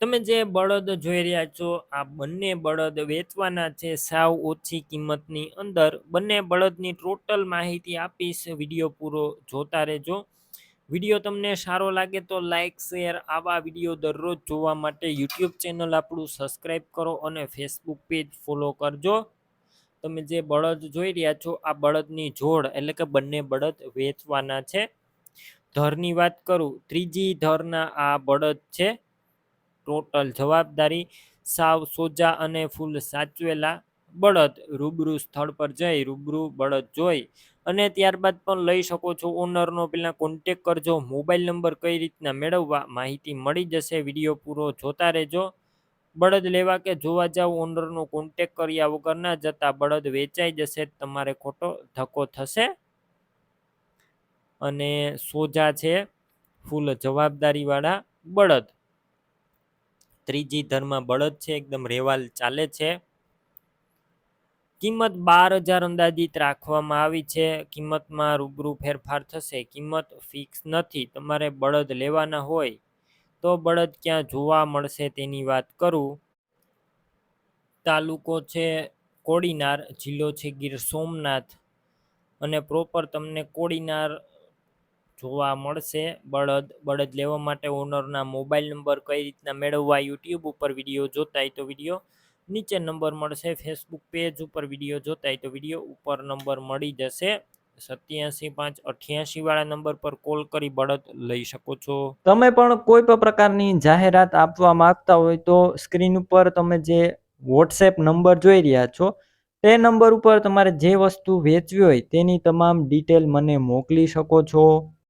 તમે જે બળદ જોઈ રહ્યા છો, આ બંને બળદ વેચવાના છે સાવ ઓછી કિંમતની અંદર. બંને બળદની ટોટલ માહિતી આપીશ. વીડિયો પૂરો જોતા રહેજો. વીડિયો તમને સારો લાગે તો લાઇક શેર આવા વીડિયો દરરોજ જોવા માટે યુટ્યુબ ચેનલ આપણું સબસ્ક્રાઈબ કરો અને ફેસબુક પેજ ફોલો કરજો. તમે જે બળદ જોઈ રહ્યા છો, આ બળદની જોડ એટલે કે બંને બળદ વેચવાના છે. ધરની વાત કરું, ત્રીજી ધરના આ બળદ છે. ટોટલ જવાબદારી સાવ સોજા અને ફૂલ સાચવેલા બળદ રૂબરૂ સ્થળ પર જઈ રૂબરૂ બળદ જોઈ અને ત્યારબાદ પણ લઈ શકો છો ઓનરનો પેલા કોન્ટેક કરજો મોબાઈલ નંબર કઈ રીતના મેળવવા માહિતી મળી જશે વીડિયો પૂરો જોતા રહેજો. બળદ લેવા કે જોવા જાવ ઓનરનો કોન્ટેક કર્યા વગર ના જતા બળદ વેચાઈ જશે, તમારે ખોટો ધક્કો થશે. અને સોજા છે, ફૂલ જવાબદારીવાળા બળદ. ત્રીજી ધર્મ બળદ છે, એકદમ રેવાલ ચાલે છે. કિંમત બાર હજાર અંદાજિત રાખવામાં આવી છે. કિંમતમાં રૂબરૂ ફેરફાર થશે. કિંમત ફિક્સ નથી. તમારે બળદ લેવાના હોય તો બળદ ક્યાં જોવા મળશે તેની વાત કરું. તાલુકો છે કોડીનાર, જિલ્લો છે ગીર સોમનાથ. અને પ્રોપર તમને કોડીનાર જોવા મળશે. બળદ બળદ લેવા માટે ઓનરના મોબાઈલ નંબર કઈ રીતના મેળવવા યુટ્યુબ ઉપર વીડિયો જોતા હોય તો વીડિયો નીચે નંબર મળશે. ફેસબુક પેજ ઉપર વીડિયો જોતા હોય તો વીડિયો ઉપર નંબર મળી જશે. સત્યાસી પાંચ અઠ્યાસી વાળા નંબર પર કોલ કરી બળદ લઈ શકો છો. તમે પણ કોઈ પણ પ્રકારની જાહેરાત આપવા માંગતા હોય તો સ્ક્રીન ઉપર તમે જે વોટ્સએપ નંબર જોઈ રહ્યા છો, તે નંબર ઉપર તમારે જે વસ્તુ વેચવી હોય તેની તમામ ડિટેલ મને મોકલી શકો છો.